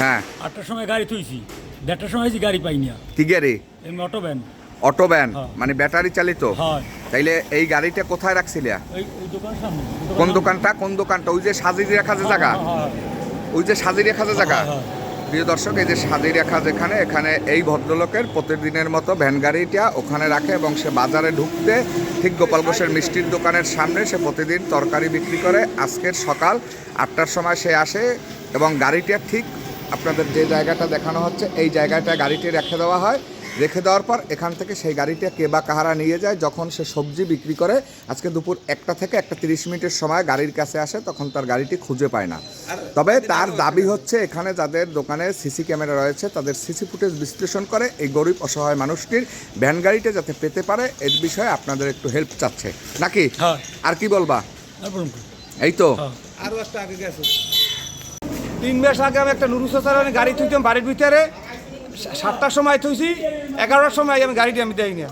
হ্যাঁ। আটটার সময় গাড়ি থুইছি দেড়টার সময় হয়েছি গাড়ি পাইনি কি গাড়ি? Auto van. অটো ভ্যান হ্যাঁ। মানে ব্যাটারি চালিত? তাইলে এই গাড়িটা কোথায় রাখছিলা? কোন দোকানটা? কোন দোকানটা? ওই যে সাজিয়ে রাখা যে জায়গা? হ্যাঁ, হ্যাঁ, ওই যে সাজিয়ে রাখা যে জায়গা। প্রিয় দর্শক এই যে সাজিয়ে রাখা যেখানে এখানে এই ভদ্রলোকের প্রতিদিনের মতো ভ্যান গাড়িটা ওখানে রাখে এবং সে বাজারে ঢুকতে ঠিক গোপাল ঘোষের মিষ্টির দোকানের সামনে সে প্রতিদিন তরকারি বিক্রি করে। আজকের সকাল আটটার সময় সে আসে এবং গাড়িটা ঠিক আপনাদের যে জায়গাটা দেখানো হচ্ছে এই জায়গাটা গাড়িটি রেখে দেওয়া হয়। রেখে দেওয়ার পর এখান থেকে সেই গাড়িটা কে বা কাহারা নিয়ে যায় যখন সে সবজি বিক্রি করে আজকে দুপুর একটা থেকে একটা তিরিশ মিনিটের সময় গাড়ির কাছে আসে তখন তার গাড়িটি খুঁজে পায় না। তবে তার দাবি হচ্ছে এখানে যাদের দোকানে সিসি ক্যামেরা রয়েছে তাদের সিসি ফুটেজ বিশ্লেষণ করে এই গরিব অসহায় মানুষটির ভ্যান গাড়িটা যাতে পেতে পারে এর বিষয়ে আপনাদের একটু হেল্প চাচ্ছে। নাকি? হ্যাঁ। আর কি বলবা? এই তো। হ্যাঁ। আরও একটা আগে গেছে। তিন মাস আগে আমি একটা নুরু সাসার গাড়ি থুইতাম বাড়ির ভিতরে সাতটার সময় থুইছি, এগারোটার সময় আমি গাড়িটি আমি দেই না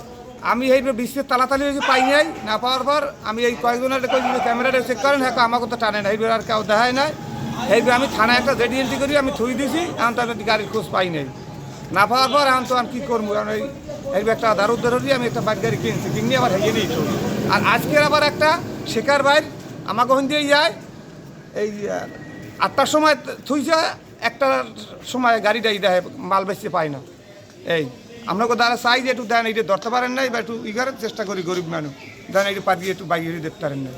আমি এই বৃষ্টির তালাতালি পাই নাই, না পাওয়ার পর আমি এই কয়েকজনের ক্যামেরাটা চেক করেন হ্যাঁ আমাকে তো টানে না, এইবার আর কেউ দেখায় নাই। এইবার আমি থানায় একটা জেডি এন্ট্রি করি, আমি থুই দিছি, এখন তো আমি গাড়ির খোঁজ পাই নাই। না পাওয়ার পর এখন তো আমি কী করব, কারণ এই এই একটা দার উদ্ধার হলি আমি একটা বাইক গাড়ি কিনছি কিনে আবার হেগে নিই আর আজকের আবার একটা শেখার বাইর, আমাকে ওখান দিয়ে যায়, এই আটটার সময় থুইছে একটা সময় গাড়িটা দেয় মাল বেচতে পায় না। এই, আমরা দাঁড়া চাই যে একটু দেন, এইটা ধরতে পারেন নাই বা একটু ই করার চেষ্টা করি গরিব মানুষ। দেন একটু পাঠিয়ে একটু বাইরে দেখতে পারেন না